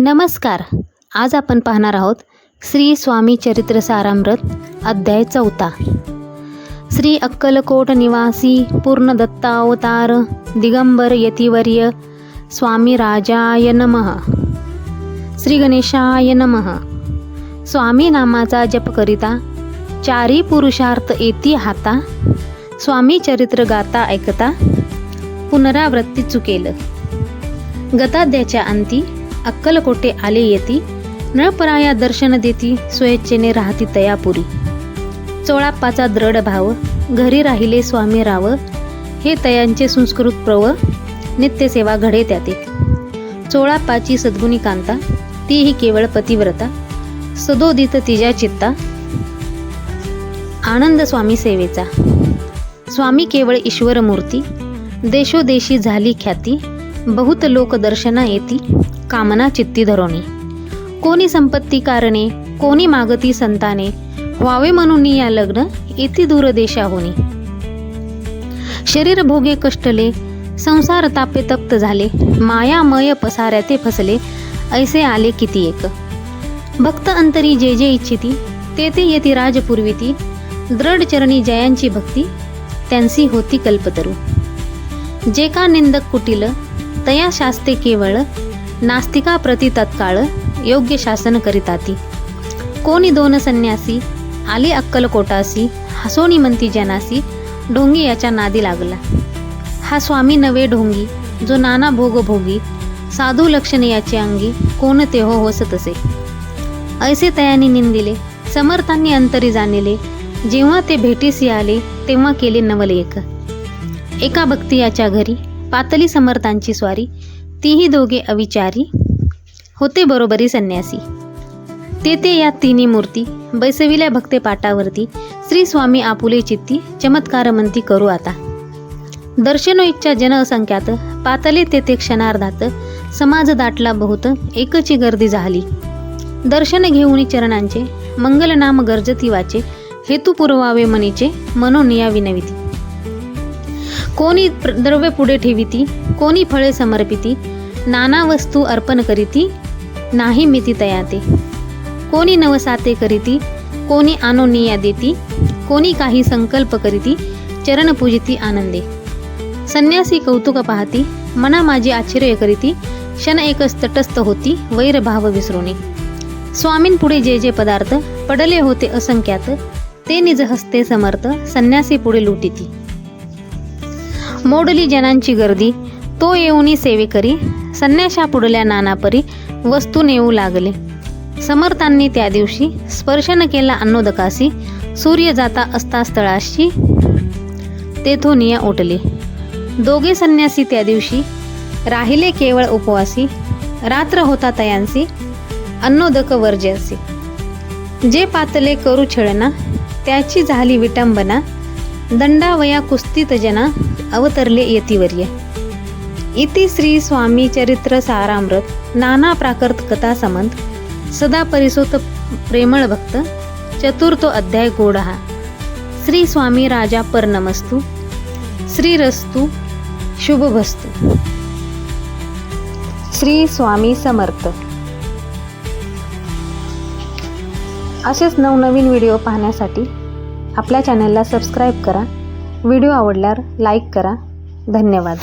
नमस्कार. आज आपण पाहणार आहोत श्री स्वामी चरित्र सारामृत अध्याय चौथा. श्री अक्कलकोट निवासी पूर्ण दत्तावतार दिगंबर यतिवर्य स्वामी राजाय नमः. श्री गणेशाय नमः. स्वामी नामाचा जप करिता चारी पुरुषार्थ येती हाता स्वामी चरित्र गाता ऐकता पुनरावृत्ती चुकेल. गताद्याच्या अंती अक्कलकोटे आले येती. नळपराया दर्शन देती स्वेच्छेने राहती तयापुरी. चोळाप्पाचा दृढ भाव घरी राहिले स्वामी राव. हे तयांचे संस्कृत प्रव नित्यसेवा घडे त्याते. चोळाप्पाची सद्गुणी कांता तीही केवळ पतिव्रता. सदोदित तिजा चित्ता. आनंद स्वामी सेवेचा. स्वामी केवळ ईश्वर मूर्ती देशोदेशी झाली ख्याती. बहुत लोकदर्शना येती कामना चित्ती धरोणी कोणी संपत्ती कारणे कोणी मागती संताने व्हावे म्हणून या लग्न येती दूरदेशा देशाहोनी. शरीर भोगे कष्टले संसार तापे तप्त झाले मायामय पसाऱ्या ते फसले ऐसे आले किती एक. भक्त अंतरी जे जे इच्छिती ते ते येती राजपूर्वीती दृढ चरणी जयांची भक्ती त्यांची होती कल्पतरू. जे का निंदक कुटील तया शास्ते केवळ नास्तिका प्रति तत्काळ योग्य शासन करीताती कोणी दोन संन्यासी आली अक्कलकोटासी हसोणी म्हणती जनासी ढोंगी याच्या नादी लागला हा स्वामी नवे ढोंगी जो नाना भोग भोगी साधू लक्षणे याचे अंगी कोण ते हो होस तसे ऐसे तयानी निंदिले समर्थांनी अंतरी जाणिले जेव्हा ते भेटीसी आले तेव्हा केले नवलेख एका भक्ती याच्या घरी पातली समर्थांची स्वारी तीही दोघे अविचारी होते बरोबरी संन्यासी. तेथे या तिन्ही मूर्ती बैसविल्या भक्ते पाटावरती श्री स्वामी आपुले चित्ती चमत्कार म्हणती करू आता. दर्शनो इच्छा जन असंख्यात पातले तेथे क्षणार्धात समाज दाटला बहुत एकची गर्दी झाली. दर्शन घेऊन चरणांचे मंगलनाम गर्जती वाचे हेतू पुरवावे मनीचे मनोनिया विनविती कोणी प्र- द्रव्य पुढे ठेविती कोणी फळे समर्पिती नाना वस्तू अर्पण करीती नाही मिती तयाते. कोणी नवसाते करीती कोणी आनोनिया देती कोणी काही संकल्प करीती चरण पूजिती आनंदे. संन्यासी कौतुक पाहती मना माझी आश्चर्य करीती क्षण एकच तटस्थ होती वैरभाव विसरुणे स्वामींपुढे जे जे पदार्थ पडले होते असंख्यात ते निज हस्ते समर्थ संन्यासी पुढे लुटिती. मोडली जनांची गर्दी. तो येऊनी सेवेकरी संन्याशा पुढल्या नानापरी वस्तू नेऊ लागले. समर्थांनी त्या दिवशी स्पर्श न केला अन्नोदकासी. सूर्य जाता असता स्थळाशी तेथून या दोघे संन्यासी त्या दिवशी राहिले केवळ उपवासी. रात्र होता तयांसी. अन्नोदक वर्ज्यासी. जे पातले करू छळना त्याची झाली विटंबना. दंडावया कुस्तीत जना अवतरले येतीवर्य इति श्री स्वामी चरित्र सारामृत नाना प्राकृत कथा समंत सदा परिसोत प्रेमळ भक्त चतुर्थो अध्याय गोडहा श्री स्वामी राजा पर्णमस्तु श्री रस्तु शुभभस्तु श्री स्वामी समर्थ असेच नवनवीन व्हिडिओ पाहण्यासाठी आपल्या चॅनलला सबस्क्राईब करा. व्हिडिओ आवडल्यावर लाईक करा. धन्यवाद.